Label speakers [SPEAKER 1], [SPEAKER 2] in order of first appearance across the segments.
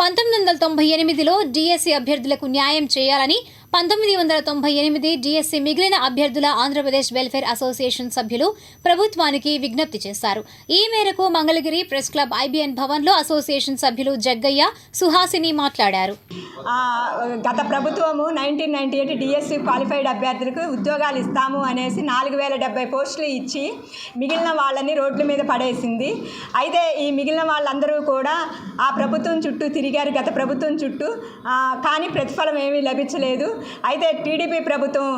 [SPEAKER 1] పంతొమ్మిది వందల తొంభై ఎనిమిదిలో డిఎస్సి అభ్యర్థులకు న్యాయం చేయాలని పంతొమ్మిది వందల తొంభై ఎనిమిది డిఎస్సి మిగిలిన అభ్యర్థుల ఆంధ్రప్రదేశ్ వెల్ఫేర్ అసోసియేషన్ సభ్యులు ప్రభుత్వానికి విజ్ఞప్తి చేశారు. ఈ మేరకు మంగళగిరి ప్రెస్ క్లబ్ ఐబీఎన్ భవన్లో అసోసియేషన్ సభ్యులు జగ్గయ్య సుహాసిని మాట్లాడారు.
[SPEAKER 2] గత ప్రభుత్వము nineteen ninety eight DSC qualified అభ్యర్థులకు ఉద్యోగాలు ఇస్తాము అనేసి నాలుగు వేల డెబ్బై పోస్టులు ఇచ్చి మిగిలిన వాళ్ళని రోడ్ల మీద పడేసింది. అయితే ఈ మిగిలిన వాళ్ళందరూ కూడా ఆ ప్రభుత్వం చుట్టూ తిరిగారు గత ప్రభుత్వం చుట్టూ. కానీ ప్రతిఫలం ఏమీ లభించలేదు. అయితే టీడీపీ ప్రభుత్వం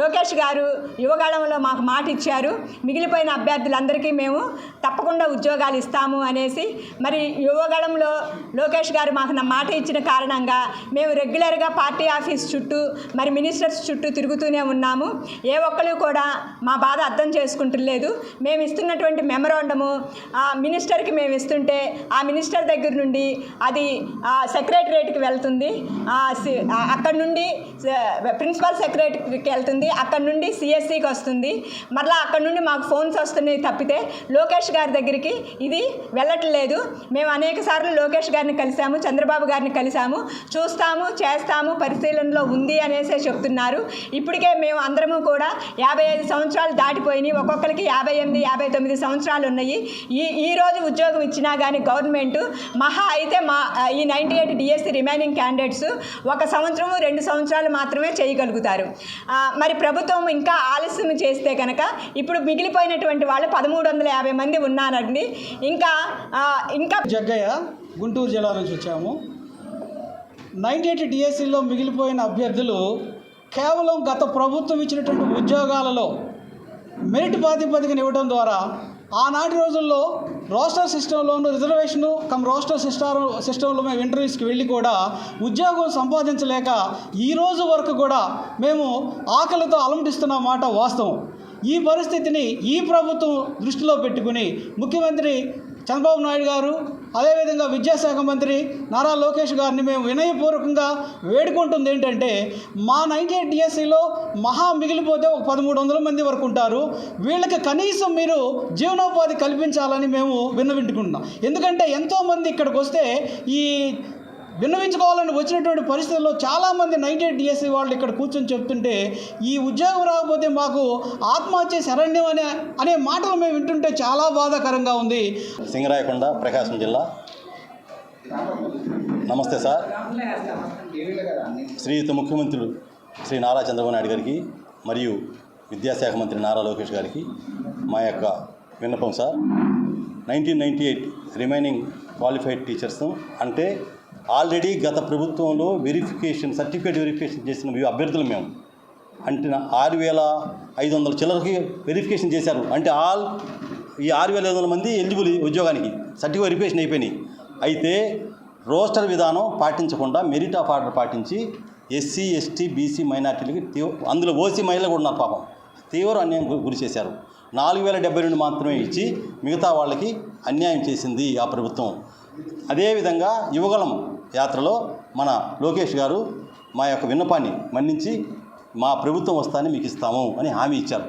[SPEAKER 2] లోకేష్ గారు యువగాళంలో మాకు మాట ఇచ్చారు మిగిలిపోయిన అభ్యర్థులందరికీ మేము తప్పకుండా ఉద్యోగాలు ఇస్తాము అనేసి మరి యువగళంలో లోకేష్ గారు మాకు నా మాట ఇచ్చిన కారణంగా మేము రెగ్యులర్గా పార్టీ ఆఫీస్ చుట్టూ మరి మినిస్టర్స్ చుట్టూ తిరుగుతూనే ఉన్నాము. ఏ ఒక్కరు కూడా మా బాధ అర్థం చేసుకుంటలేదు. మేము ఇస్తున్నటువంటి మెమరాండము ఆ మినిస్టర్కి మేము ఇస్తుంటే ఆ మినిస్టర్ దగ్గర నుండి అది సెక్రటరేట్కి వెళ్తుంది. అక్కడ నుండి ప్రిన్సిపల్ సెక్రటరీకి వెళ్తుంది. అక్కడ నుండి సిఎస్సికి వస్తుంది. మరలా అక్కడ నుండి మాకు ఫోన్స్ వస్తున్నాయి తప్పితే లోకేష్ గారి దగ్గరికి ఇది వెళ్ళట్లేదు. మేము అనేక సార్లు లోకేష్ గారిని కలిసాము చంద్రబాబు గారిని కలిసాము చూస్తాము చేస్తాము పరిశీలనలో ఉంది అనేసే చెప్తున్నారు. ఇప్పటికే మేము అందరము కూడా యాభై ఐదు సంవత్సరాలు దాటిపోయినాయి. ఒక్కొక్కరికి యాభై ఎనిమిది యాభై తొమ్మిది సంవత్సరాలు ఉన్నాయి. ఈ ఈ రోజు ఉద్యోగం ఇచ్చినా కానీ గవర్నమెంట్ మహా అయితే మా ఈ ninety eight DSC remaining candidates ఒక సంవత్సరం సంవత్సరము రెండు సంవత్సరాలు మాత్రమే చేయగలుగుతారు. మరి ప్రభుత్వం ఇంకా ఆలస్యం చేస్తే కనుక ఇప్పుడు మిగిలిపోయినటువంటి వాళ్ళు పదమూడు వందల యాభై మంది ఉన్నారండి. ఇంకా ఇంకా
[SPEAKER 3] జగ్గయ్య గుంటూరు జిల్లా నుంచి వచ్చాము. నైన్టీ ఎయిట్ డిఎస్సిలో మిగిలిపోయిన అభ్యర్థులు కేవలం గత ప్రభుత్వం ఇచ్చినటువంటి ఉద్యోగాలలో మెరిట్ ప్రాతిపదికన ఇవ్వడం ద్వారా ఆనాటి రోజుల్లో రోస్టర్ సిస్టంలోను రిజర్వేషను కమ్ రోస్టర్ సిస్టర్ సిస్టంలో మేము ఇంటర్వ్యూస్కి వెళ్ళి కూడా ఉద్యోగం సంపాదించలేక ఈ రోజు వరకు కూడా మేము ఆకలితో అలమటిస్తున్న మాట వాస్తవం. ఈ పరిస్థితిని ఈ ప్రభుత్వం దృష్టిలో పెట్టుకుని ముఖ్యమంత్రి చంద్రబాబు నాయుడు గారు అదేవిధంగా విద్యాశాఖ మంత్రి నారా లోకేష్ గారిని మేము వినయపూర్వకంగా వేడుకుంటుంది ఏంటంటే మా నైన్టీ ఎయిట్ డిఎస్సిలో మహా మిగిలిపోతే ఒక పదమూడు వందల మంది వరకు ఉంటారు. వీళ్ళకి కనీసం మీరు జీవనోపాధి కల్పించాలని మేము విన్నవింటుకుంటున్నాం ఎందుకంటే ఎంతోమంది ఇక్కడికి వస్తే ఈ విన్నవించుకోవాలని వచ్చినటువంటి పరిస్థితుల్లో చాలామంది నైన్టీ ఎయిట్ డిఎస్సి వాళ్ళు ఇక్కడ కూర్చొని చెప్తుంటే ఈ ఉద్యోగం రాకపోతే మాకు ఆత్మహత్య శరణ్యం అనే అనే మాటలు మేము వింటుంటే చాలా బాధాకరంగా ఉంది.
[SPEAKER 4] సింగరాయకొండ ప్రకాశం జిల్లా. నమస్తే సార్. శ్రీయుత ముఖ్యమంత్రులు శ్రీ నారా చంద్రబాబు నాయుడు గారికి మరియు విద్యాశాఖ మంత్రి నారా లోకేష్ గారికి మా యొక్క విన్నపం sir. Nineteen ninety eight remaining qualified teachers అంటే ఆల్రెడీ గత ప్రభుత్వంలో వెరిఫికేషన్ సర్టిఫికేట్ వెరిఫికేషన్ చేసిన అభ్యర్థులు మేము. అంటే ఆరు వేల ఐదు వందల చిల్లరకి వెరిఫికేషన్ చేశారు. అంటే ఆల్ ఈ ఆరు వేల ఐదు వందల మంది ఎలిజిబుల్ ఉద్యోగానికి. సర్టిఫికేట్ వెరిఫికేషన్ అయిపోయినాయి. అయితే రోస్టర్ విధానం పాటించకుండా మెరిట్ ఆఫ్ ఆర్డర్ పాటించి ఎస్సీ ఎస్టీ బీసీ మైనార్టీలకి తీవ్ర అందులో ఓసీ మహిళలు కూడా ఉన్నారు పాపం. తీవ్ర అన్యాయం గురి చేశారు. నాలుగు వేల డెబ్బై రెండు మాత్రమే ఇచ్చి మిగతా వాళ్ళకి అన్యాయం చేసింది ఆ ప్రభుత్వం. అదేవిధంగా యువగలం యాత్రలో మన లోకేష్ గారు మా యొక్క విన్నపాన్ని మన్నించి మా ప్రభుత్వం వస్తానే మీకు ఇస్తాము అని హామీ ఇచ్చారు.